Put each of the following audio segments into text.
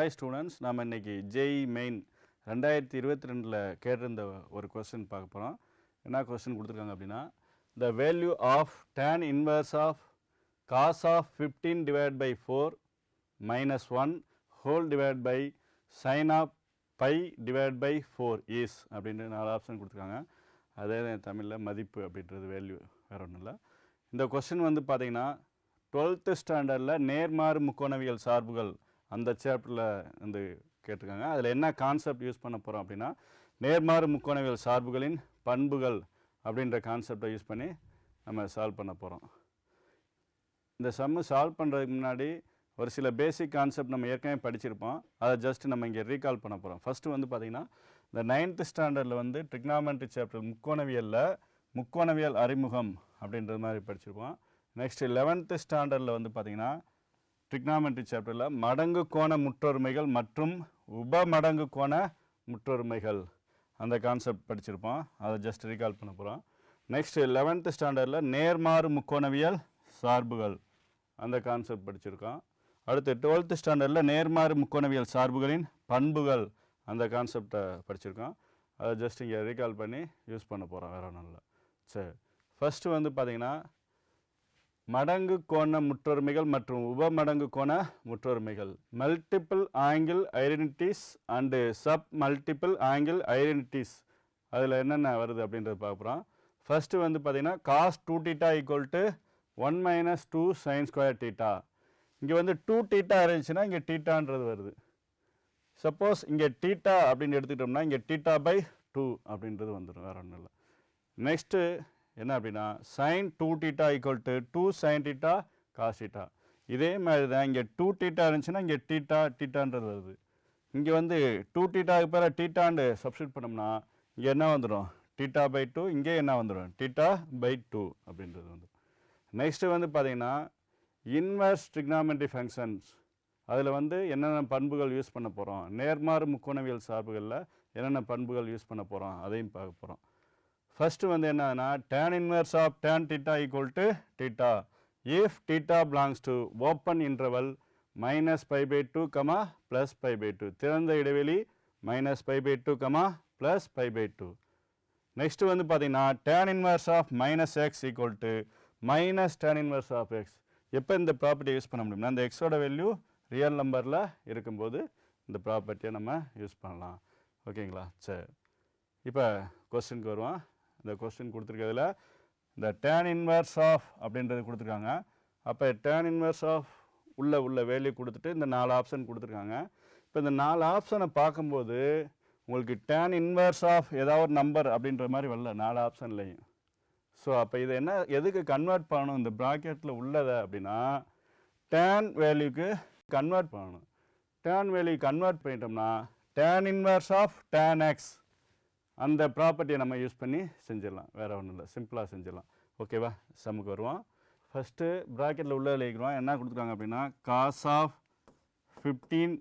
Hi students நம்ம இன்னைக்கு Jai main ரெண்டாயிரத்தி இருபத்தி ரெண்டில் கேட்டிருந்த ஒரு கொஸ்டின் பார்க்க போகிறோம் என்ன கொஸ்டின் கொடுத்துருக்காங்க அப்படின்னா the value of tan inverse of cos of fifteen divide by four minus one whole divide by sine of pi divide by four is அப்படின்ட்டு நாலு ஆப்ஷன் கொடுத்துருக்காங்க. அதே தமிழில் மதிப்பு அப்படின்றது வேல்யூ வேறு ஒன்றும் இல்லை. இந்த கொஸ்டின் வந்து பார்த்திங்கன்னா டுவெல்த்து ஸ்டாண்டர்டில் நேர்மாறு முக்கோணவியல் சார்புகள் அந்த சாப்டரில் வந்து கேட்டிருக்காங்க. அதில் என்ன கான்செப்ட் யூஸ் பண்ண போகிறோம் அப்படின்னா நேர்மாறு முக்கோணவியல் சார்புகளின் பண்புகள் அப்படின்ற கான்செப்டை யூஸ் பண்ணி நம்ம சால்வ் பண்ண போகிறோம் இந்த சம்மு சால்வ் பண்ணுறதுக்கு முன்னாடி ஒரு சில பேசிக் கான்செப்ட் நம்ம ஏற்கனவே படிச்சிருப்போம். அதை ஜஸ்ட் நம்ம இங்கே ரீகால் பண்ண போகிறோம் ஃபஸ்ட்டு வந்து பார்த்திங்கன்னா இந்த நைன்த்து ஸ்டாண்டர்டில் வந்து ட்ரிக்னாமெண்ட்ரி சாப்டர் முக்கோணவியலில் முக்கோணவியல் அறிமுகம் அப்படின்றது மாதிரி படிச்சிருப்போம். நெக்ஸ்ட்டு லெவன்த்து ஸ்டாண்டர்டில் வந்து பார்த்திங்கன்னா ட்ரிக்னாமெண்ட்ரி சாப்டரில் மடங்கு கோண முற்றொருமைகள் மற்றும் உப மடங்கு கோண முற்றொருமைகள். அந்த கான்செப்ட் படிச்சிருப்போம். அதை ஜஸ்ட் ரீகால் பண்ண போகிறோம் நெக்ஸ்ட் லெவன்த்து ஸ்டாண்டர்டில் நேர்மாறு முக்கோணவியல் சார்புகள். அந்த கான்செப்ட் படிச்சிருக்கோம். அடுத்து டுவெல்த்து ஸ்டாண்டர்டில் நேர்மாறு முக்கோணவியல் சார்புகளின் பண்புகள். அந்த கான்செப்டை படிச்சிருக்கோம். அதை ஜஸ்ட் இங்கே ரீகால் பண்ணி யூஸ் பண்ண போகிறோம் வேறு ஒன்றும் இல்லை. சரி. ஃபஸ்ட்டு வந்து பார்த்திங்கன்னா மடங்கு கோண முற்றொருமைகள் மற்றும் உப மடங்கு கோண முற்றொருமைகள். Multiple angle identities and sub multiple angle identities அதில் என்னென்ன வருது அப்படின்றது பார்க்குறோம் ஃபர்ஸ்ட்டு ஃபஸ்ட்டு வந்து பார்த்திங்கன்னா cos two theta equal to one minus two sine square theta இங்கே வந்து டூ டீட்டா இருந்துச்சுன்னா இங்கே டீட்டான்றது வருது. சப்போஸ் இங்கே டீட்டா அப்படின்னு எடுத்துக்கிட்டோம்னா இங்கே டீட்டா பை டூ அப்படின்றது வந்துடும் வேறு ஒன்றும் இல்லை. நெக்ஸ்ட்டு என்ன அப்படின்னா sine two theta equal to two sine theta cos theta இதே மாதிரி தான் இங்கே டூ டீட்டா இருந்துச்சுன்னா இங்கே டீட்டா டீட்டான்றது வருது. இங்கே வந்து டூ டீட்டாவுக்கு பேர டீட்டான்னு சப்ஸ்டியூட் பண்ணோம்னா இங்கே என்ன வந்துடும் டீட்டா பை டூ இங்கே என்ன வந்துடும் டீட்டா பை டூ அப்படின்றது வந்துடும் நெக்ஸ்ட்டு வந்து பார்த்தீங்கன்னா இன்வெர்ஸ் ட்ரிக்னாமெண்ட்ரி ஃபங்க்ஷன்ஸ் அதில் வந்து என்னென்ன பண்புகள் யூஸ் பண்ண போகிறோம் நேர்மாறு முக்கோணவியல் சார்புகளில் என்னென்ன பண்புகள் யூஸ் பண்ண போகிறோம் அதையும் பார்க்க போகிறோம் ஃபஸ்ட்டு வந்து என்னன்னா tan inverse of tan theta equal to theta. If theta belongs to open interval minus pi by two comma plus pi by two திறந்த இடைவெளி minus pi by two comma plus pi by two next வந்து பார்த்தீங்கன்னா tan inverse of minus x equal to minus tan inverse of x எப்போ இந்த property use பண்ண முடியும்னா அந்த எக்ஸோட வேல்யூ ரியல் நம்பரில் இருக்கும்போது இந்த ப்ராப்பர்ட்டியை நம்ம யூஸ் பண்ணலாம். ஓகேங்களா சரி. இப்போ கொஸ்டினுக்கு வருவோம். இந்த கொஸ்டின் கொடுத்துருக்கிறதுல இந்த டேன் இன்வர்ஸ் ஆஃப் அப்படின்றது கொடுத்துருக்காங்க. அப்போ டேன் இன்வர்ஸ் ஆஃப் உள்ளே உள்ள வேல்யூ கொடுத்துட்டு இந்த நாலு ஆப்ஷன் கொடுத்துருக்காங்க. இப்போ இந்த நாலு ஆப்ஷனை பார்க்கும்போது உங்களுக்கு டேன் இன்வர்ஸ் ஆஃப் ஏதாவது ஒரு நம்பர் அப்படின்ற மாதிரி வரல நாலு ஆப்ஷன்லையும் ஸோ அப்போ இதை என்ன எதுக்கு கன்வெர்ட் பண்ணணும்? இந்த ப்ராக்கெட்டில் உள்ளதை அப்படின்னா டேன் வேல்யூக்கு கன்வெர்ட் பண்ணணும். டேன் வேல்யூ கன்வெர்ட் பண்ணிட்டோம்னா tan inverse of tan x அந்த ப்ராப்பர்ட்டியை நம்ம யூஸ் பண்ணி செஞ்சிடலாம். வேறு ஒன்றும் இல்லை. சிம்பிளாக செஞ்சிடலாம். ஓகேவா சமுக்கு வருவோம். ஃபஸ்ட்டு ப்ராக்கெட்டில் உள்ளே எழுதிக்கிறோம் என்ன கொடுத்துருக்காங்க அப்படின்னா cos of fifteen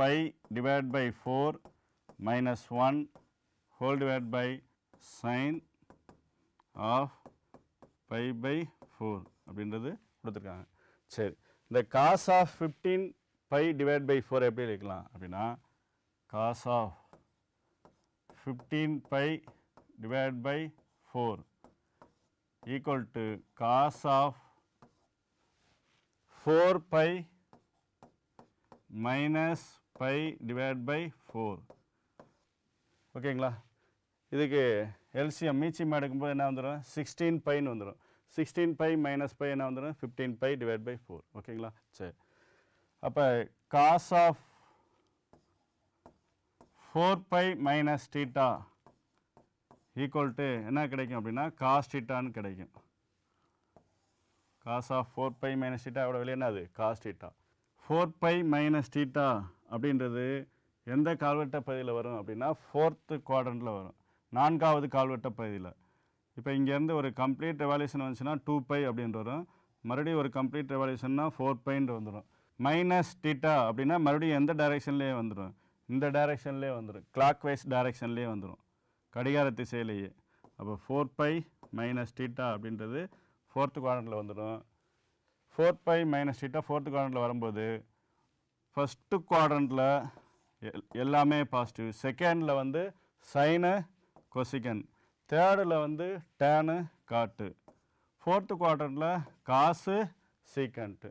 pi divide by four minus one whole divide by sine of pi by four அப்படின்றது கொடுத்துருக்காங்க. சரி. இந்த cos of fifteen pi divide by four எப்படி எழுதிக்கலாம் அப்படின்னா cos of 15 pi divided by 4 equal to cos of 4 pi minus pi divided by 4 ஓகேங்களா இதுக்கு LCM மீச்சியம் எடுக்கும்போது என்ன வந்துடும் சிக்ஸ்டீன் பைன்னு வந்துடும் சிக்ஸ்டீன் பை மைனஸ் பை என்ன வந்துடும் fifteen pi divide by four ஓகேங்களா சரி. அப்போ cos of four pi minus theta equal to என்ன கிடைக்கும் அப்படின்னா காஸ் டீட்டான்னு கிடைக்கும். Cos of four pi minus theta எவ்வளோ வெளியே என்னது? Cos theta four pi minus theta அப்படின்றது எந்த கால்வெட்ட பகுதியில் வரும் அப்படின்னா ஃபோர்த்து குவாட்ரண்ட்டில் வரும். நான்காவது கால்வெட்ட பகுதியில். இப்போ இங்கேருந்து ஒரு கம்ப்ளீட் ரெவல்யூஷன் வந்துச்சுன்னா டூ பை அப்படின்ட்டு வரும். மறுபடியும் ஒரு கம்ப்ளீட் ரெவல்யூஷன்னா ஃபோர் பைன்ட்டு வந்துடும் மைனஸ் டீட்டா அப்படின்னா மறுபடியும் எந்த டைரெக்ஷன்லேயே வந்துடும் இந்த டைரெக்ஷன்லேயே வந்துடும் கிளாக் வைஸ் டைரெக்ஷன்லேயே வந்துடும் கடிகார திசையிலேயே. அப்போ four pi minus theta fourth fourth குவாரண்டில் வந்துடும் four pi minus theta fourth குவாரண்டில் வரும்போது ஃபஸ்ட்டு குவாட்ரண்ட்டில் எல்லாமே பாசிட்டிவ் செகண்டில் வந்து சைனு கொசிகன் தேர்டில் வந்து டேனு காட்டு ஃபோர்த்து குவாட்ரண்ட்டில் காசு சீக்கண்ட்டு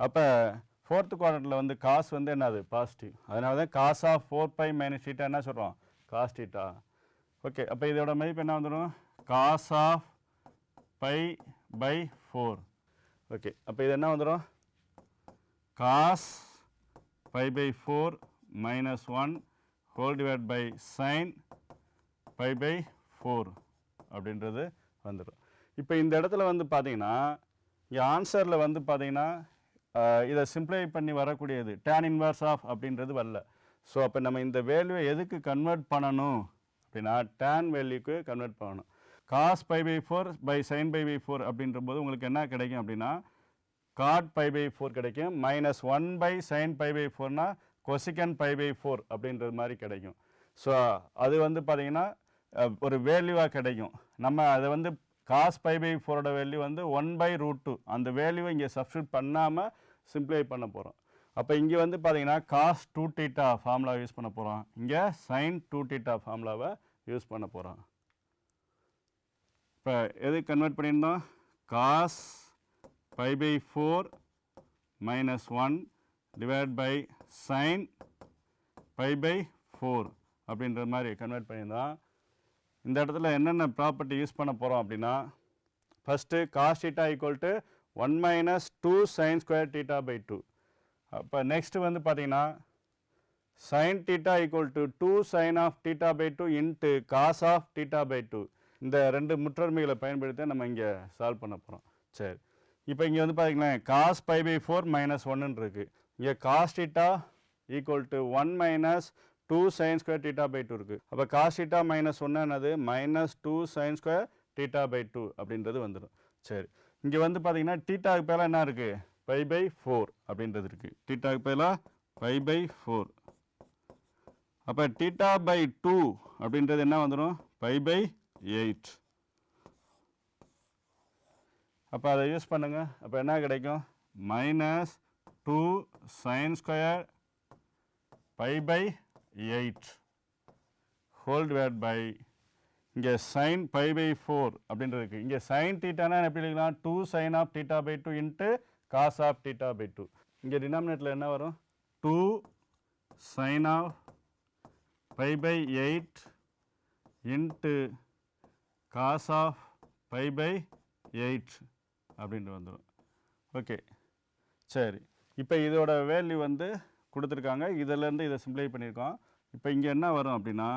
அப்போ ஃபோர்த்து குவார்ட்டரில் வந்து காசு வந்து என்னது? பாசிட்டிவ் அதனால தான் cos of four pi minus theta என்ன சொல்கிறோம் காஸ் டீட்டா ஓகே அப்போ இதோட மதிப்பு என்ன வந்துடும் cos of pi by four okay அப்போ இது என்ன வந்துடும் cos pi by four minus one whole divide by sine pi by four அப்படின்றது வந்துடும் இப்போ இந்த இடத்துல வந்து பார்த்தீங்கன்னா இங்கே ஆன்சரில் வந்து பார்த்தீங்கன்னா இதை சிம்ப்ளை பண்ணி வரக்கூடியது டேன் இன்வர்ஸ் ஆஃப் அப்படின்றது வரல. ஸோ அப்போ நம்ம இந்த வேல்யூவை எதுக்கு கன்வெர்ட் பண்ணணும்? அப்படின்னா டேன் வேல்யூக்கு கன்வெர்ட் பண்ணணும். Cos pi by four by sine pi by four அப்படின்ற போது உங்களுக்கு என்ன கிடைக்கும் அப்படின்னா காட் பை பை ஃபோர் கிடைக்கும். Minus one by sine pi by ஃபோர்னா cosecant pi by four அப்படின்றது மாதிரி கிடைக்கும். ஸோ அது வந்து பார்த்தீங்கன்னா ஒரு வேல்யூவாக கிடைக்கும். நம்ம அதை வந்து காஸ் பை பை ஃபோரோட வேல்யூ வந்து ஒன் பை ரூட் டூ அந்த வேல்யூவை இங்கே சப்ஸ்டியூட் பண்ணாமல் சிம்ப்ளை பண்ண போகிறோம் அப்போ இங்கே வந்து பார்த்தீங்கன்னா காஸ் டூ டீட்டா ஃபார்முலாவை யூஸ் பண்ண போகிறோம் இங்கே சைன் டூ டீட்டா ஃபார்முலாவை யூஸ் பண்ண போகிறோம் இப்போ எது கன்வெர்ட் பண்ணியிருந்தோம்? Cos pi by four minus one divide by sine pi by four அப்படின்ற மாதிரி கன்வெர்ட் பண்ணியிருந்தோம். இந்த இடத்துல என்னென்ன ப்ராப்பர்ட்டி யூஸ் பண்ண போகிறோம் அப்படின்னா first cos theta equal to one minus two sine square theta by two அப்போ நெக்ஸ்ட் வந்து பார்த்தீங்கன்னா sin theta equal to 2 sin of theta by 2 into cos of theta by 2 இந்த ரெண்டு முற்றொருமைகளை பயன்படுத்தி நம்ம இங்கே சால்வ் பண்ண போகிறோம் சரி. இப்போ இங்கே வந்து பார்த்தீங்களேன் cos pi by four minus ஒன்னு இருக்குது இங்கே cos theta equal to one minus two sine square theta by two இருக்குது அப்போ காஸ் டீட்டா மைனஸ் ஒன்று என்னது? Minus two sine square theta by two அப்படின்றது வந்துடும் சரி. இங்கே வந்து பார்த்தீங்கன்னா டீட்டாவுக்கு பேலாக என்ன இருக்குது பை பை ஃபோர் அப்படின்றது இருக்குது டீட்டாவுக்கு பேலாக பை பை ஃபோர் அப்போ டீட்டா பை டூ அப்படின்றது என்ன வந்துடும் பை பை எயிட் அப்போ அதை யூஸ் பண்ணுங்கள் அப்போ என்ன கிடைக்கும்? Minus two sine square pi by eight whole divide by இங்கே சைன் பை பை ஃபோர் அப்படின்றது இருக்குது இங்கே சைன் டீட்டானா எப்படி எழுதலாம் two sine of theta by two into cos of theta by two இங்கே டினாமினேட்டில் என்ன வரும்? Two sine of pi by eight into cos of pi by eight அப்படின்ட்டு வந்துடும் ஓகே சரி. இப்போ இதோட வேல்யூ வந்து கொடுத்துருக்காங்க. இதிலேருந்து இதை சிம்ப்ளை பண்ணியிருக்கோம். இப்போ இங்கே என்ன வரும் அப்படின்னா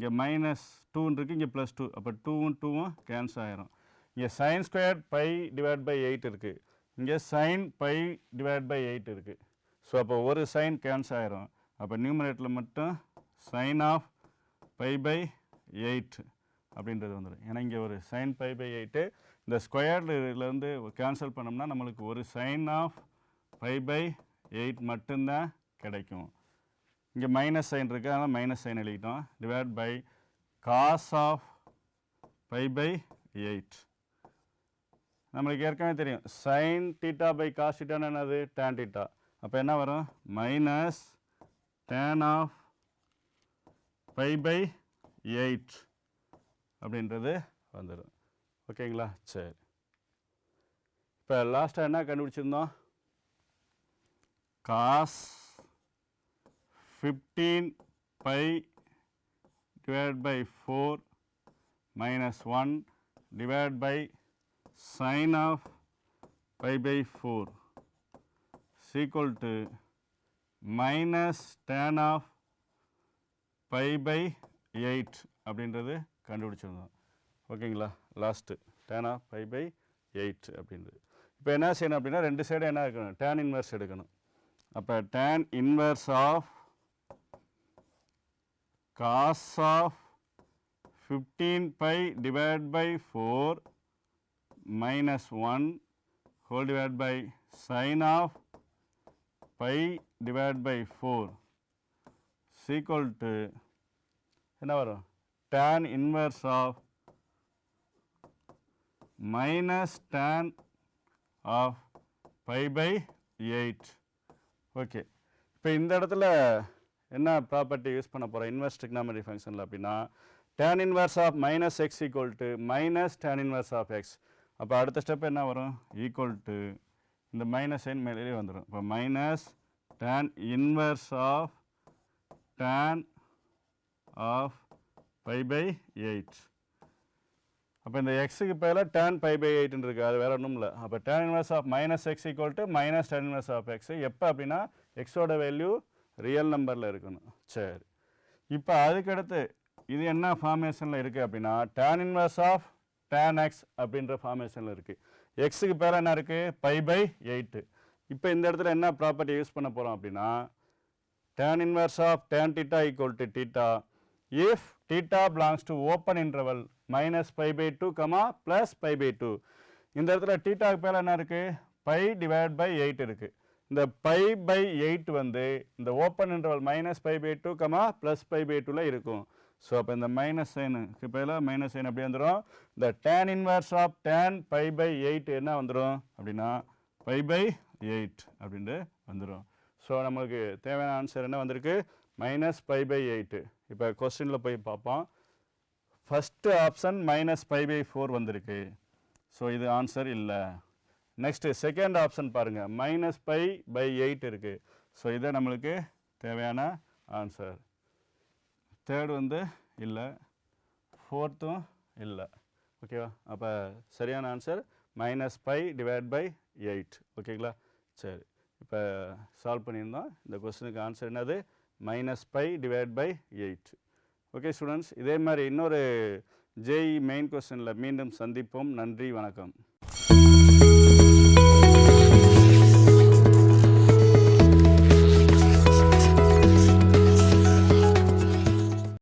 இங்கே மைனஸ் டூன்னு இருக்குது இங்கே ப்ளஸ் டூ அப்போ டூவும் டூவும் கேன்சல் ஆகிரும் இங்கே sine square pi divide by eight இருக்குது இங்கே sine pi divide by eight இருக்குது ஸோ அப்போ ஒரு சைன் கேன்சல் ஆகிரும் அப்போ நியூமரேட்டில் மட்டும் sine of pi by eight அப்படின்றது வந்துடும் ஏன்னா இங்கே ஒரு சைன் பை பை எயிட்டு இந்த ஸ்கொயர்லேருந்து கேன்சல் பண்ணோம்னா நம்மளுக்கு ஒரு sine of pi by eight மட்டும்தான் கிடைக்கும். இங்கே மைனஸ் சைன் இருக்குது அதனால் மைனஸ் சைன் எழுதிட்டோம். Divide by cos of pi by eight நம்மளுக்கு ஏற்கனவே தெரியும். சைன் டீட்டா பை காஸ் டீட்டான்னு என்னது? டேன் டீட்டா அப்போ என்ன வரும்? Minus tan of pi by eight அப்படின்றது வந்துடும் ஓகேங்களா சரி. இப்போ லாஸ்ட்டாக என்ன கண்டுபிடிச்சிருந்தோம்? Cos fifteen pi by by four minus one divide by sine of pi by four equal to minus tan of pi by eight அப்படின்றது கண்டுபிடிச்சிருந்தோம். ஓகேங்களா? Last tan of pi by eight அப்படின்றது. இப்போ என்ன செய்யணும் அப்படின்னா ரெண்டு சைடு என்ன இருக்கணும் டேன் இன்வெர்ஸ் எடுக்கணும். அப்போ tan inverse of cos of fifteen pi divide by four minus one whole divide by sine of pi divide by four equal to என்ன வரும்? tan inverse of minus tan of pi by eight okay இப்போ இந்த இடத்துல என்ன property use பண்ண போகிறோம் invest trigonometry ஃபங்க்ஷனில் அப்படின்னா tan inverse of minus x equal to minus tan inverse of x அப்போ அடுத்த ஸ்டெப் என்ன வரும்? ஈக்குவல் டு இந்த மைனஸ் சைன் மேலேயே வந்துடும் இப்போ minus tan inverse of tan of pi by eight அப்போ இந்த எக்ஸுக்கு பதிலாக டேன் பை பை எயிட்னு இருக்குது அது வேறு ஒன்றும் இல்லை. அப்போ tan inverse of minus x equal to minus tan inverse of x எப்போ அப்படின்னா எக்ஸோட வேல்யூ ரியல் நம்பரில் இருக்கணும். சரி. இப்போ அதுக்கடுத்து இது என்ன ஃபார்மேஷனில் இருக்குது அப்படின்னா tan inverse of tan x அப்படின்ற ஃபார்மேஷனில் இருக்குது எக்ஸுக்கு பேர் என்ன இருக்குது பை பை எயிட்டு இப்போ இந்த இடத்துல என்ன ப்ராப்பர்ட்டி யூஸ் பண்ண போகிறோம் அப்படின்னா tan inverse of tan theta equal to theta if theta belongs to open interval minus pi by two comma plus pi by two இந்த இடத்துல டீட்டாக்கு பேர் என்ன இருக்குது பை டிவைட் பை எயிட் இருக்குது இந்த பை பை எயிட் வந்து இந்த open interval minus pi by two comma plus pi by டூவில் இருக்கும். ஸோ அப்போ இந்த மைனஸ் சைனுக்கு பதிலாக மைனஸ் சைன் அப்படி வந்துடும் இந்த tan inverse of tan pi by eight என்ன வந்துடும் அப்படின்னா பை பை எயிட் அப்படின்ட்டு வந்துடும் ஸோ நம்மளுக்கு தேவையான ஆன்சர் என்ன வந்திருக்கு? மைனஸ் பை பை எயிட்டு இப்போ கொஸ்டினில் போய் பார்ப்போம். First option minus pi by four வந்திருக்கு. ஸோ இது ஆன்சர் இல்லை. நெக்ஸ்ட்டு செகண்ட் ஆப்ஷன் பாருங்கள் மைனஸ் பை பை எயிட் இருக்குது ஸோ இதை நம்மளுக்கு தேவையான ஆன்சர் தேர்ட் வந்து இல்லை. ஃபோர்த்தும் இல்லை. ஓகேவா அப்போ சரியான answer minus pi divide by eight ஓகேங்களா சரி. இப்போ சால்வ் பண்ணியிருந்தோம். இந்த கொஸ்டினுக்கு ஆன்சர் என்னது? Minus pi divide by eight okay students இதே மாதிரி இன்னொரு ஜேஇ மெயின் கொஸ்டினில் மீண்டும் சந்திப்போம். நன்றி. வணக்கம்.